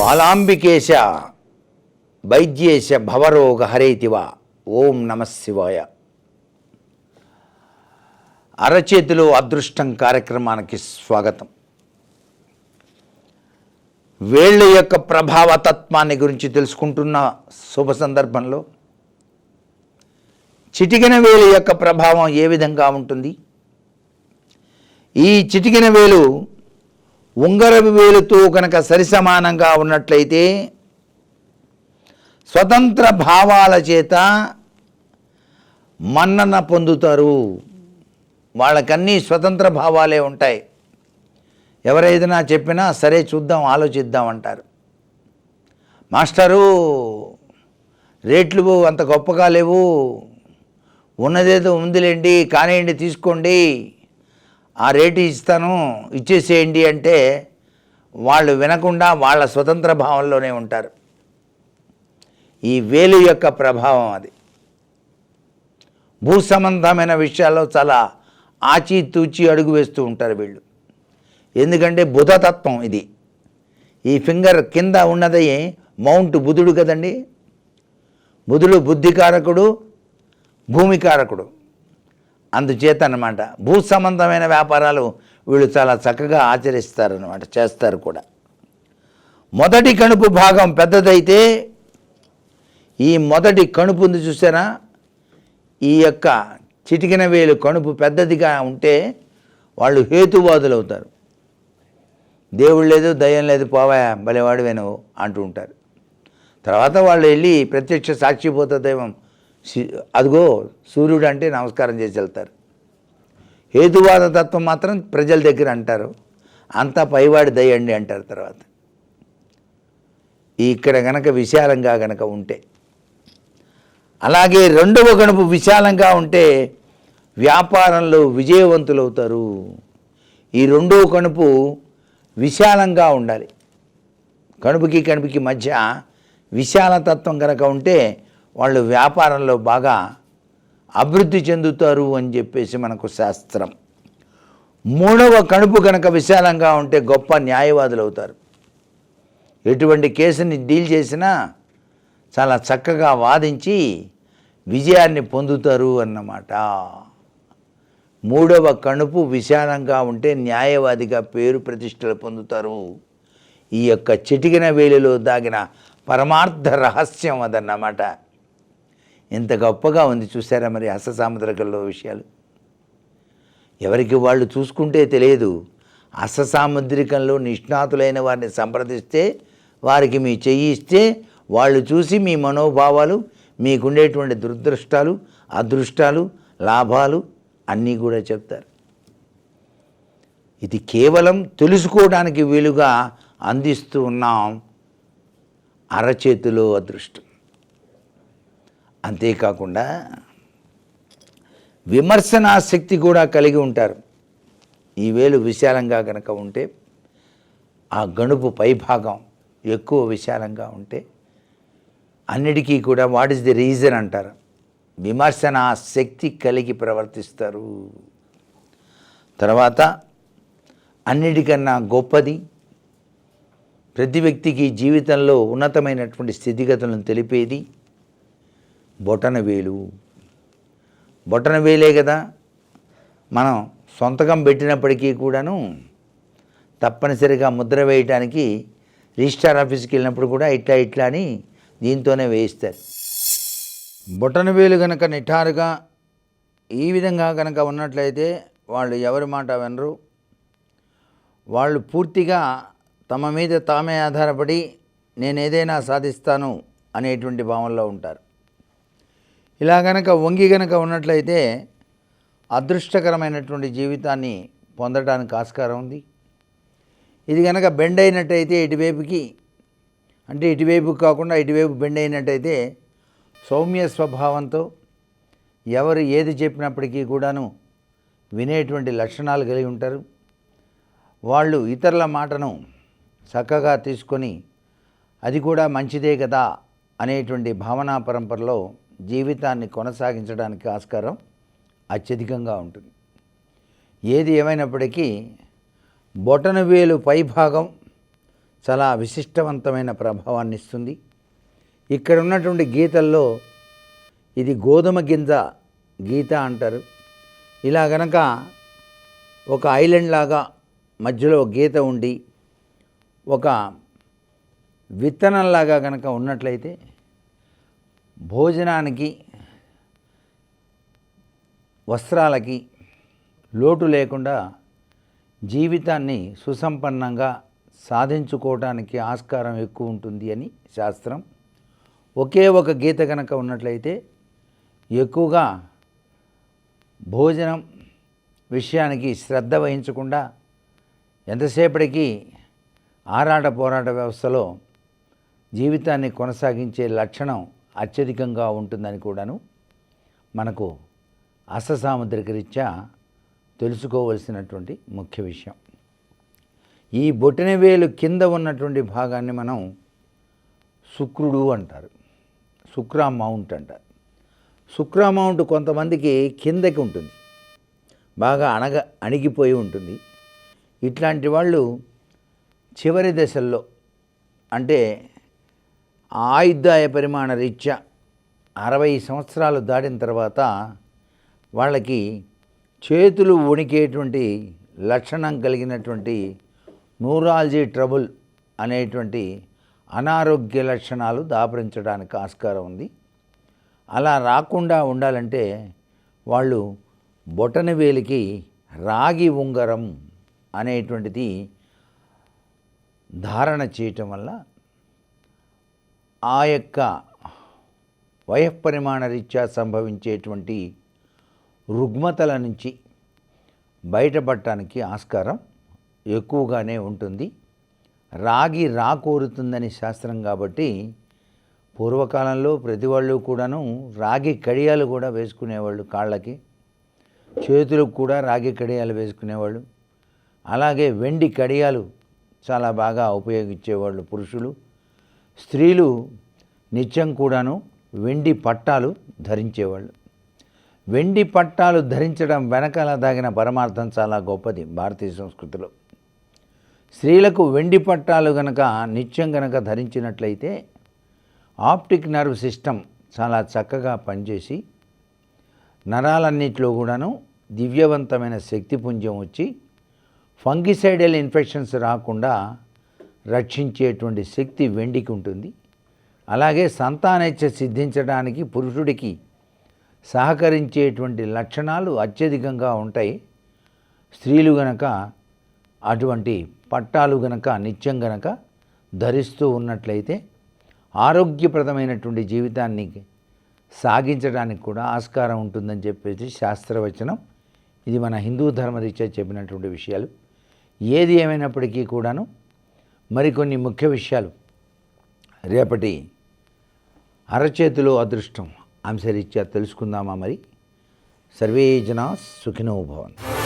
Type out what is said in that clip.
బాలాంబికేశ వైద్యేశ భవరోగ హరేతివా ఓం నమ శివాయ. అరచేతిలో అదృష్టం కార్యక్రమానికి స్వాగతం. వేళ్ళ యొక్క ప్రభావ తత్వాన్ని గురించి తెలుసుకుంటున్న శుభ సందర్భంలో చిటికిన వేలు యొక్క ప్రభావం ఏ విధంగా ఉంటుంది? ఈ చిటికిన వేలు ఉంగరపు వేలుతో కనుక సరిసమానంగా ఉన్నట్లయితే స్వతంత్ర భావాల చేత మన్నన పొందుతారు. వాళ్ళకన్నీ స్వతంత్ర భావాలే ఉంటాయి. ఎవరైనా చెప్పినా సరే చూద్దాం ఆలోచిద్దాం అంటారు. మాస్టరు రేట్లు అంత గొప్పగా లేవు. ఉన్నదేదో ఉందిలేండి కానివ్వండి తీసుకోండి. ఆ రేటు ఇస్తాను ఇచ్చేసేయండి అంటే వాళ్ళు వినకుండా వాళ్ళ స్వతంత్ర భావంలోనే ఉంటారు. ఈ వేలు యొక్క ప్రభావం అది. భూ సంబంధమైన విషయాల్లో చాలా ఆచితూచి అడుగు వేస్తూ ఉంటారు వీళ్ళు. ఎందుకంటే బుధతత్వం ఇది. ఈ ఫింగర్ కింద ఉన్నది మౌంట్ బుధుడు కదండి? బుధుడు బుద్ధికారకుడు భూమికారకుడు. అందుచేత అనమాట భూ సంబంధమైన వ్యాపారాలు వీళ్ళు చాలా చక్కగా ఆచరిస్తారనమాట చేస్తారు కూడా. మొదటి కణుపు భాగం పెద్దదైతే ఈ మొదటి కణుపు ఉంది చూసారా? ఈ యొక్క చిటికిన వేలు కణుపు పెద్దదిగా ఉంటే వాళ్ళు హేతువాదులు అవుతారు. దేవుడు లేదు దయ్యం లేదు పోవా భలేవాడు అంటూ ఉంటారు. తర్వాత వాళ్ళు వెళ్ళి ప్రత్యక్ష సాక్షిపోత దైవం అదిగో సూర్యుడు అంటే నమస్కారం చేసి వెళ్తారు. హేతువాద తత్వం మాత్రం ప్రజల దగ్గర అంటారు. అంతా పైవాడి దయ్యండి అంటారు తర్వాత. ఇక్కడ గనక విశాలంగా గనక ఉంటే. అలాగే రెండవ గణపు విశాలంగా ఉంటే వ్యాపారంలో విజయవంతులు అవుతారు ఈ రెండవ కణుపు విశాలంగా ఉండాలి. కణుపుకి కణుపుకి మధ్య విశాలతత్వం కనుక ఉంటే వాళ్ళు వ్యాపారంలో బాగా అభివృద్ధి చెందుతారు అని చెప్పేసి మనకు శాస్త్రం. మూడవ కణుపు కనుక విశాలంగా ఉంటే గొప్ప న్యాయవాదులు అవుతారు. ఎటువంటి కేసుని డీల్ చేసినా చాలా చక్కగా వాదించి విజయాన్ని పొందుతారు అన్నమాట. మూడవ కణుపు విశాలంగా ఉంటే న్యాయవాదిగా పేరు ప్రతిష్టలు పొందుతారు. ఈ యొక్క చిటికిన వేలిలో దాగిన పరమార్థ రహస్యం అదన్నమాట. ఇంత గొప్పగా ఉంది చూసారా మరి అససాముద్రికల్లో విషయాలు? ఎవరికి వాళ్ళు చూసుకుంటే తెలియదు. అససాముద్రికంలో నిష్ణాతులైన వారిని సంప్రదిస్తే వారికి మీ చెయ్యి ఇస్తే వాళ్ళు చూసి మీ మనోభావాలు మీకుండేటువంటి దురదృష్టాలు అదృష్టాలు లాభాలు అన్నీ కూడా చెప్తారు. ఇది కేవలం తెలుసుకోవడానికి వీలుగా అందిస్తూ ఉన్నాం అరచేతిలో అదృష్టం. అంతేకాకుండా విమర్శనా శక్తి కూడా కలిగి ఉంటారు. ఈ వేలు విశాలంగా కనుక ఉంటే ఆ గణుపు పైభాగం ఎక్కువ విశాలంగా ఉంటే అన్నిటికీ కూడా వాట్ ఇస్ ది రీజన్ అంటారు. విమర్శన శక్తి కలిగి ప్రవర్తిస్తారు. తర్వాత అన్నిటికన్నా గొప్పది ప్రతి వ్యక్తికి జీవితంలో ఉన్నతమైనటువంటి స్థితిగతులను తెలిపేది బొటన వేలు. బొటన వేలే కదా. మనం సొంతకం పెట్టినప్పటికీ కూడాను తప్పనిసరిగా ముద్ర వేయటానికి రిజిస్టార్ ఆఫీస్కి వెళ్ళినప్పుడు కూడా ఇట్లా ఇట్లా అని దీంతోనే వేయిస్తారు. బొటన వేలు కనుక నిఠారుగా ఈ విధంగా కనుక ఉన్నట్లయితే వాళ్ళు ఎవరి మాట వినరు. వాళ్ళు పూర్తిగా తమ మీద తామే ఆధారపడి నేను ఏదైనా సాధిస్తాను అనేటువంటి భావనలో ఉంటారు. ఇలా గనక వంగి గనక ఉన్నట్లయితే అదృష్టకరమైనటువంటి జీవితాన్ని పొందడానికి ఆస్కారం ఉంది. ఇది కనుక బెండ్ అయినట్టయితే ఇటువైపుకి అంటే ఇటువైపు కాకుండా ఇటువైపు బెండ్ అయినట్టయితే సౌమ్య స్వభావంతో ఎవరు ఏది చెప్పినప్పటికీ కూడాను వినేటువంటి లక్షణాలు కలిగి ఉంటారు. వాళ్ళు ఇతరుల మాటను చక్కగా తీసుకొని అది కూడా మంచిదే కదా అనేటువంటి భావనా పరంపరలో జీవితాన్ని కొనసాగించడానికి ఆస్కారం అత్యధికంగా ఉంటుంది. ఏది ఏమైనప్పటికీ బొటనవేలు పైభాగం చాలా విశిష్టవంతమైన ప్రభావాన్ని ఇస్తుంది. ఇక్కడ ఉన్నటువంటి గీతల్లో ఇది గోధుమ గింజ గీత అంటారు. ఇలా గనక ఒక ఐలాండ్ లాగా మధ్యలో గీత ఉండి ఒక విత్తనంలాగా కనుక ఉన్నట్లయితే భోజనానికి వస్త్రాలకి లోటు లేకుండా జీవితాన్ని సుసంపన్నంగా సాధించుకోవటానికి ఆస్కారం ఎక్కువ ఉంటుంది అని శాస్త్రం. ఒకే ఒక గీత కనుక ఉన్నట్లయితే ఎక్కువగా భోజనం విషయానికి శ్రద్ధ వహించకుండా ఎంతసేపటికి ఆరాట పోరాట వ్యవస్థలో జీవితాన్ని కొనసాగించే లక్షణం అత్యధికంగా ఉంటుందని కూడాను మనకు అససాముద్రిక రీత్యా తెలుసుకోవలసినటువంటి ముఖ్య విషయం. ఈ బొటినవేలు కింద ఉన్నటువంటి భాగాన్ని మనం శుక్రుడు అంటారు. శుక్ర మౌంట్ అంటారు. శుక్ర మౌంట్ కొంతమందికి కిందకి ఉంటుంది. బాగా అణగ అణిగిపోయి ఉంటుంది. ఇట్లాంటి వాళ్ళు చివరి దశల్లో అంటే ఆయుద్ధాయ పరిమాణ రీత్యా అరవై సంవత్సరాలు దాటిన తర్వాత వాళ్ళకి చేతులు వణికేటువంటి లక్షణం కలిగినటువంటి న్యూరాలజీ ట్రబుల్ అనేటువంటి అనారోగ్య లక్షణాలు దాపరించడానికి ఆస్కారం ఉంది. అలా రాకుండా ఉండాలంటే వాళ్ళు బొటన వేలికి రాగి ఉంగరం అనేటువంటిది ధారణ చేయటం వల్ల ఆ యొక్క వయఃపరిమాణ రీత్యా సంభవించేటువంటి రుగ్మతల నుంచి బయటపడటానికి ఆస్కారం ఎక్కువగానే ఉంటుంది. రాగి రాకోరుతుందని శాస్త్రం కాబట్టి పూర్వకాలంలో ప్రతి వాళ్ళు కూడాను రాగి కడియాలు కూడా వేసుకునేవాళ్ళు కాళ్ళకి. చేతులకు కూడా రాగి కడియాలు వేసుకునేవాళ్ళు. అలాగే వెండి కడియాలు చాలా బాగా ఉపయోగించేవాళ్ళు పురుషులు. స్త్రీలు నిత్యం కూడాను వెండి పట్టాలు ధరించేవాళ్ళు. వెండి పట్టాలు ధరించడం వెనకాల దాగిన పరమార్థం చాలా గొప్పది భారతీయ సంస్కృతిలో. స్త్రీలకు వెండి పట్టాలు గనక నిత్యం గనక ధరించినట్లయితే ఆప్టిక్ నర్వ్ సిస్టమ్ చాలా చక్కగా పనిచేసి నరాలన్నింటిలో కూడాను దివ్యవంతమైన శక్తిపుంజం వచ్చి ఫంగిసైడల్ ఇన్ఫెక్షన్స్ రాకుండా రక్షించేటువంటి శక్తి వెండికి ఉంటుంది. అలాగే సంతానైచ్ఛ సిద్ధించడానికి పురుషుడికి సహకరించేటువంటి లక్షణాలు అత్యధికంగా ఉంటాయి. స్త్రీలు గనక అటువంటి పట్టాలు గనక నిత్యం గనక ధరిస్తూ ఉన్నట్లయితే ఆరోగ్యప్రదమైనటువంటి జీవితాన్ని సాగించడానికి కూడా ఆస్కారం ఉంటుందని చెప్పేసి శాస్త్రవచనం ఇది మన హిందూ ధర్మరీత్యా చెప్పినటువంటి విషయాలు. ఏది ఏమైనప్పటికీ కూడాను మరికొన్ని ముఖ్య విషయాలు. రేపటి అరచేతిలో అదృష్టం. అంశరీత్యా తెలుసుకుందామా మరి? సర్వే జనా సుఖినో భవన్